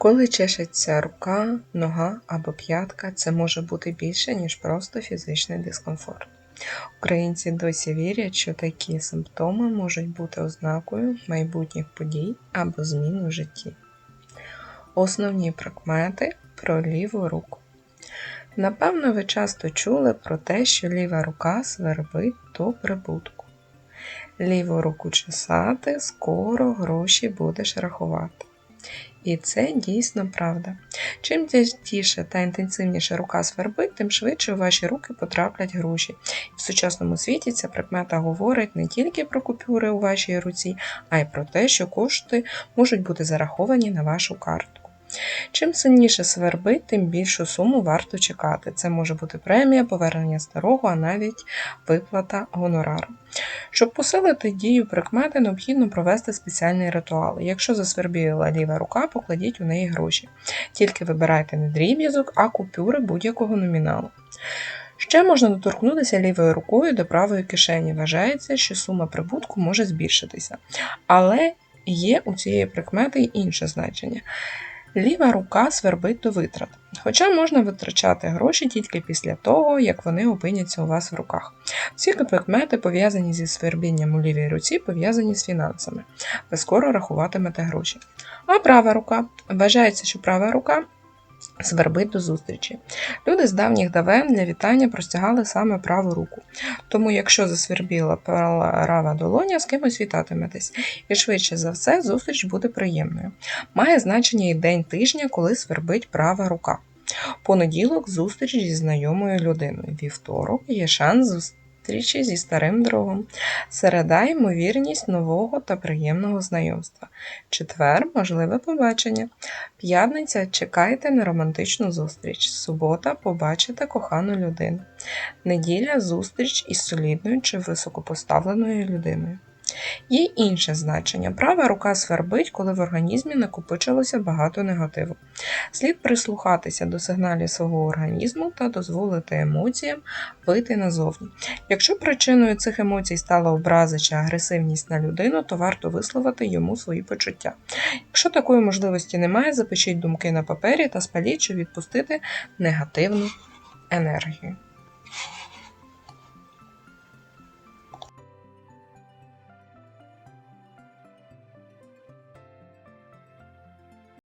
Коли чешеться рука, нога або п'ятка, це може бути більше, ніж просто фізичний дискомфорт. Українці досі вірять, що такі симптоми можуть бути ознакою майбутніх подій або змін у житті. Основні прикмети про ліву руку. Напевно, ви часто чули про те, що ліва рука свербить до прибутку. Ліву руку чесати, скоро гроші будеш рахувати. І це дійсно правда. Чим частіше та інтенсивніше рука свербить, тим швидше у ваші руки потраплять гроші. В сучасному світі ця прикмета говорить не тільки про купюри у вашій руці, а й про те, що кошти можуть бути зараховані на вашу картку. Чим сильніше свербить, тим більшу суму варто чекати. Це може бути премія, повернення старого, а навіть виплата гонорару. Щоб посилити дію прикмети, необхідно провести спеціальний ритуал. Якщо засвербіла ліва рука, покладіть у неї гроші. Тільки вибирайте не дріб'язок, а купюри будь-якого номіналу. Ще можна доторкнутися лівою рукою до правої кишені. Вважається, що сума прибутку може збільшитися. Але є у цієї прикмети й інше значення. Ліва рука свербить до витрат, хоча можна витрачати гроші тільки після того, як вони опиняться у вас в руках. Всі прикмети, пов'язані зі свербінням у лівій руці, пов'язані з фінансами. Ви скоро рахуватимете гроші. А права рука. Вважається, що права рука свербить до зустрічі. Люди з давніх давен для вітання простягали саме праву руку. Тому, якщо засвербіла права долоня, з кимось вітатиметесь. І швидше за все, зустріч буде приємною. Має значення і день тижня, коли свербить права рука. Понеділок зустріч зі знайомою людиною. Вівторок є шанс зустрічі зі старим другом. Середа ймовірність нового та приємного знайомства. Четвер можливе побачення. П'ятниця чекайте на романтичну зустріч. Субота побачите кохану людину. Неділя зустріч із солідною чи високопоставленою людиною. Є інше значення. Права рука свербить, коли в організмі накопичилося багато негативу. Слід прислухатися до сигналів свого організму та дозволити емоціям вийти назовні. Якщо причиною цих емоцій стала образа чи агресивність на людину, то варто висловити йому свої почуття. Якщо такої можливості немає, запишіть думки на папері та спаліть, щоб відпустити негативну енергію.